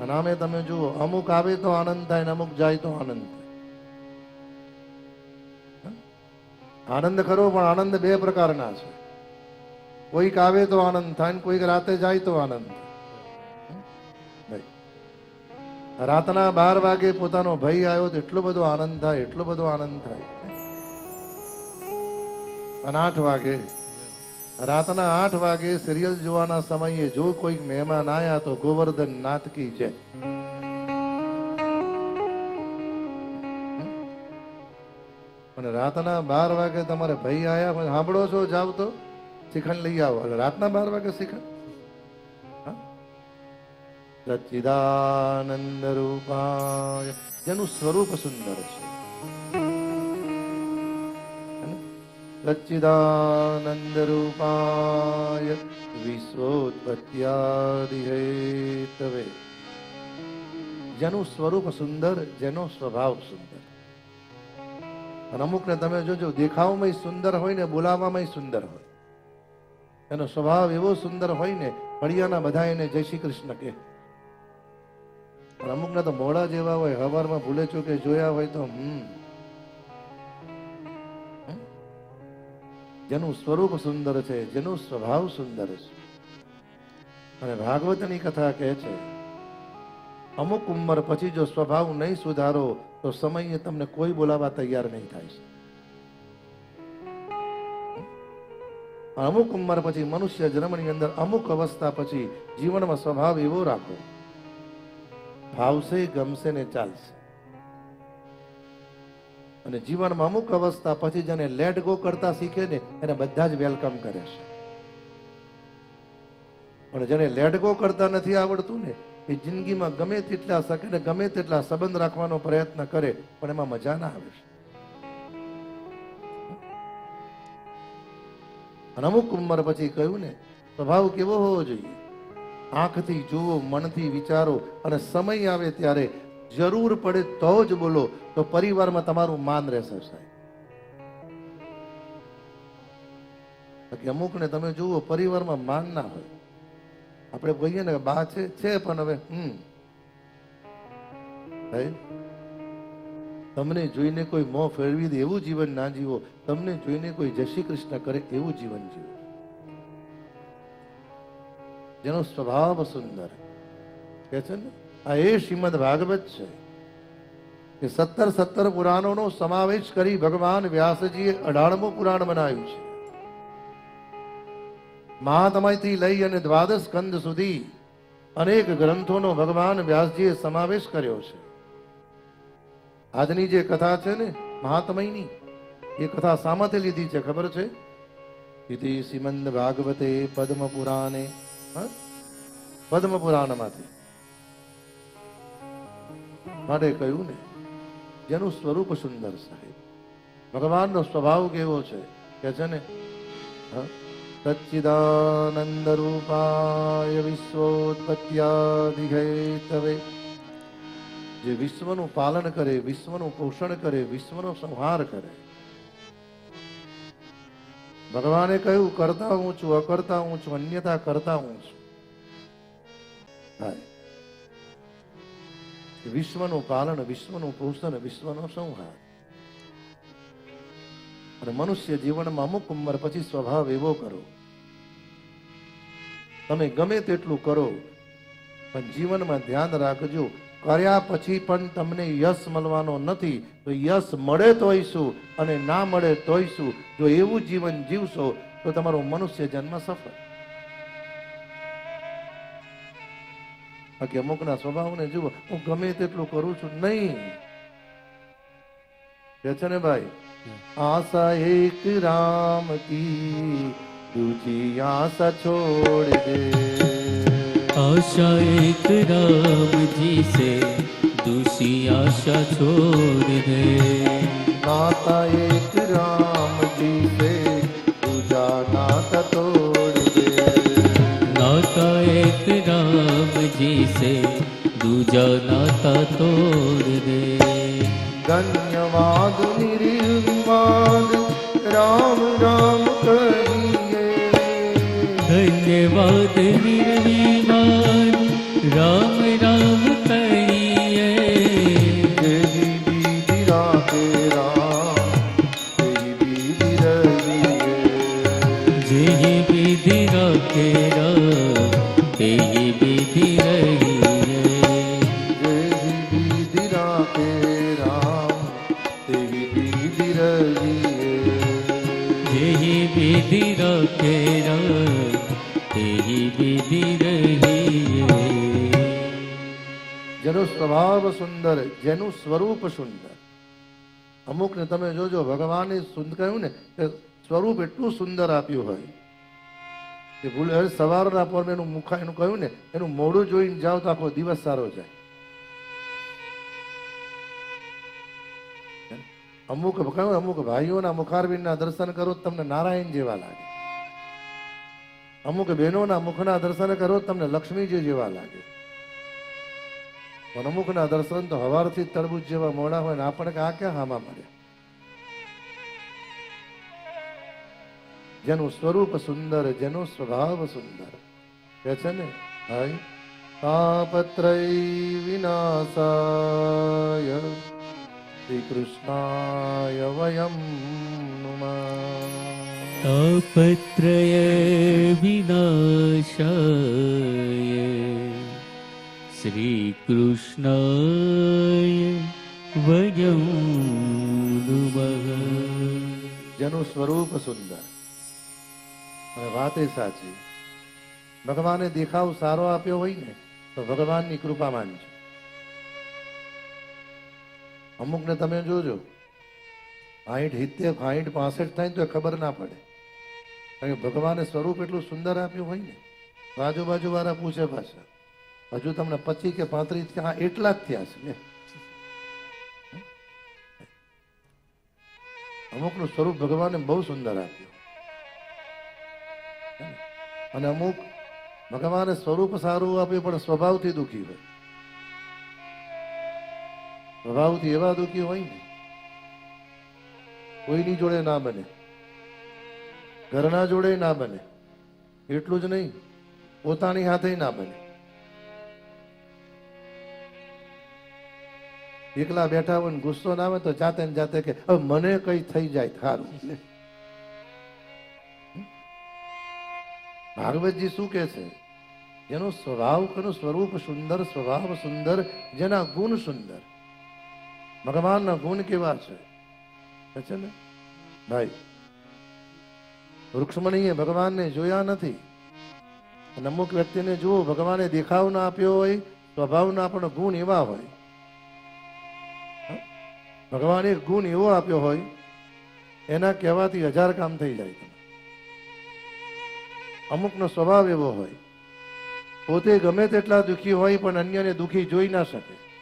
અને અમે તમે જુઓ, અમુક આવે તો આનંદ થાય ને અમુક જાય તો આનંદ થાય. આનંદ ખરો, પણ આનંદ બે પ્રકારના છે. કોઈક આવે તો આનંદ થાય ને કોઈક રાતે જાય તો આનંદ થાય. રાતના બાર વાગે પોતાનો ભાઈ આવ્યો તો એટલો બધો આનંદ થાય, એટલો બધો આનંદ થાય. અને આઠ વાગે રાતના આઠ વાગે સિરિયલ જોવાના સમયે જો કોઈક મહેમાન આયા તો ગોવર્ધન નાથકી છે. અને રાતના બાર વાગે તમારે ભાઈ આયા સાંભળો છો, જાવ તો. શિખંડ લઈ આવો. એટલે રાતના બાર વાગે શિખંડ? સચ્ચિદાનંદ રૂપાય. જેનું સ્વરૂપ સુંદર છે. સચ્ચિદાનંદ રૂપાય વિશ્વોત્પત્યાદિહેતવે જેનું સ્વરૂપ સુંદર, જેનો સ્વભાવ સુંદર. અને અમુકને તમે જોજો દેખાવમાં સુંદર હોય ને બોલાવવામાં સુંદર હોય. એનો સ્વભાવ એવો સુંદર હોય ને, ફળિયાના બધા એને જય શ્રી કૃષ્ણ કે અમુકના તો મોડા જેવા હોય, હવારમાં ભૂલે ચૂકે જોયા હોય તો, હમ. જેનું સ્વરૂપ સુંદર છે, જેનું સ્વભાવ સુંદર છે. અને ભાગવતની કથા કહે છે, અમુક ઉંમર પછી જો સ્વભાવ નહીં સુધારો, તો સમયે તમને કોઈ બોલાવા તૈયાર નહીં થાય છે. અમુક ઉંમર પછી મનુષ્ય જન્મની અંદર અમુક અવસ્થા પછી જીવનમાં સ્વભાવ એવો રાખો. ભાવશે, ગમશે ને ચાલશે. અને જીવનમાં અમુક અવસ્થા પછી જેને લેટ ગો કરતા શીખે ને એને બધા જ વેલકમ કરે છે. પણ જેને લેટ ગો કરતા નથી આવડતું ને, એ જિંદગીમાં ગમે તેટલા શકે ને ગમે તેટલા સંબંધ રાખવાનો પ્રયત્ન કરે, પણ એમાં મજા ના આવે છે. અને અમુક ઉંમર પછી કહ્યું ને, સ્વભાવ કેવો હોવો જોઈએ? આંખથી જુઓ, મનથી વિચારો અને સમય આવે ત્યારે જરૂર પડે તો જ બોલો, તો પરિવારમાં તમારું માન રહેશે સાહેબ. બાકી અમુકને તમે જુઓ, પરિવારમાં માન ના હોય. આપણે કહીએ ને બા છે છે, પણ હવે, હમ. તમને જોઈને કોઈ મોં ફેરવી દે એવું જીવન ના જીવો, તમને જોઈને કોઈ જય શ્રી કૃષ્ણ કરે એવું જીવન જીવો. જેનો સ્વભાવ સુંદર. કે છે ને? આ એ શ્રીમદ ભાગવત છે કે સત્તર સત્તર પુરાણોનો સમાવેશ કરી ભગવાન વ્યાસજીએ અઢારમું પુરાણ બનાવ્યું છે. મહાતમયથી લઈ અને દ્વાદશ કંદ સુધી અનેક ગ્રંથોનો ભગવાન વ્યાસજીએ સમાવેશ કર્યો છે. આજની જે કથા છે ને મહાતમયની, એ કથા સામાથે લીધી છે ખબર છે? ઇતિ શ્રીમદ ભાગવતે પદ્મ પુરાણે? પદ્મ પુરાણમાંથી માટે કહ્યું ને, જેનું સ્વરૂપ સુંદર સાહેબ ભગવાનનો સ્વભાવ કેવો છે કે છે ને, હા? સચ્ચિદાનંદ રૂપાય વિશ્વોત્પત્યાદિહેતવે જે વિશ્વનું પાલન કરે, વિશ્વનું પોષણ કરે, વિશ્વનો સંહાર કરે ભગવાને કહ્યું, કરતા હું છું, અકર્તા હું છું, અન્યથા કરતા હું છું હાય. વિશ્વનું પાલન, વિશ્વનું પોષણ, વિશ્વનો સંહાર. અને મનુષ્ય જીવનમાં અમુક ઉંમર પછી સ્વભાવ એવો કરો. તમે ગમે તેટલું કરો, પણ જીવનમાં ધ્યાન રાખજો, કર્યા પછી પણ તમને યશ મળવાનો નથી. તો યશ મળે તોય શું અને ના મળે તોય શું? જો એવું જીવન જીવશો, તો તમારો મનુષ્ય જન્મ સફળ. બાકી અમુકના સ્વભાવને જુઓ હું ગમે તેટલું કરું છું નહીં. કે છે ને ભાઈ? આશા એક રામ કી દૂજી આશા છોડ દે. આશા એક રામજી સે દૂસરી આશા છોડ દે. નાતા એક રામ જીસે દુજન તોડ રે ધન્યવાદ નિર્વિવાદ રામ રામ કહીએ. ધન્યવાદ નિર્વિવાદ રામ રામ કહીએ. દેવી દીદી રાતે રામ દેવી દીદી રહીએ. જેહી દીદી રાતે રામ તેહી દીદી રહીએ જેનો સ્વભાવ સુંદર, જેનું સ્વરૂપ સુંદર. અમુકને તમે જોજો, ભગવાને સુંદર કહ્યું ને, કે સ્વરૂપ એટલું સુંદર આપ્યું હોય, કે ભૂલ, હવે સવારના પર એનું મુખા, એનું કહ્યું ને, એનું મોડું જોઈને જાઓ તો આખો દિવસ સારો જાય. અમુક કહ્યું અમુક ભાઈઓના મુખારવીના દર્શન કરો તમને નારાયણ જેવા લાગે. અમુક બહેનોના મુખના દર્શન કરો તમને લક્ષ્મીજી જેવા લાગે. પણ અમુકના દર્શન તો હવારથી જ તરબૂચ જેવા મોડા હોય ને આપણે આ ક્યાં હામા મળે? જેનું સ્વરૂપ સુંદર, જેનો સ્વભાવ સુંદર. કે છે ને? હાય તાપત્રય વિનાશાય શ્રી કૃષ્ણાય વયમ નુમા. तापत्रय विनाशाय श्रीकृष्णाय वयं नुमः જેનું સ્વરૂપ સુંદર અને વાત એ સાચી ભગવાને દેખાવ સારો આપ્યો હોય ને તો ભગવાનની કૃપા માનજો અમુકને તમે જોજો સાહીઠ સિત્તેર સાહીઠ પાસઠ થાય ને તો ખબર ના પડે કારણ કે ભગવાને સ્વરૂપ એટલું સુંદર આપ્યું હોય ને આજુબાજુ વાળા પૂછે પાછા, હજુ તમને પચીસ કે પાંત્રીસ હા, એટલા જ થયા છે. અમુકનું સ્વરૂપ ભગવાને બહુ સુંદર આપ્યું. અને અમુક ભગવાને સ્વરૂપ સારું આપ્યું, પણ સ્વભાવથી દુઃખી હોય. સ્વભાવથી એવા દુઃખી હોય ને, કોઈની જોડે ના બને. ઘરના જોડે ના બને. એટલું જ નહીં, પોતાની હાથે ના બને. એકલા બેઠા હોય ગુસ્સો ના આવે તો જાતે ને જાતે કે, હવે મને કઈ થઈ જાય થારું ભાગવતજી શું કે છે? જેનો સ્વભાવ એનું સ્વરૂપ સુંદર, સ્વભાવ સુંદર, જેના ગુણ સુંદર. ભગવાનના ગુણ કેવા છે? છે ને? ભાઈ વૃક્ષમણીએ ભગવાનને જોયા નથી. અને અમુક વ્યક્તિને જુઓ, ભગવાને દેખાવ ના આપ્યો હોય, સ્વભાવના પણ ગુણ એવા હોય. ભગવાને ગુણ એવો આપ્યો હોય, એના કહેવાથી હજાર કામ થઈ જાય તમે અમુકનો સ્વભાવ એવો હોય, પોતે ગમે તેટલા દુઃખી હોય, પણ અન્યને દુઃખી જોઈ ના શકે.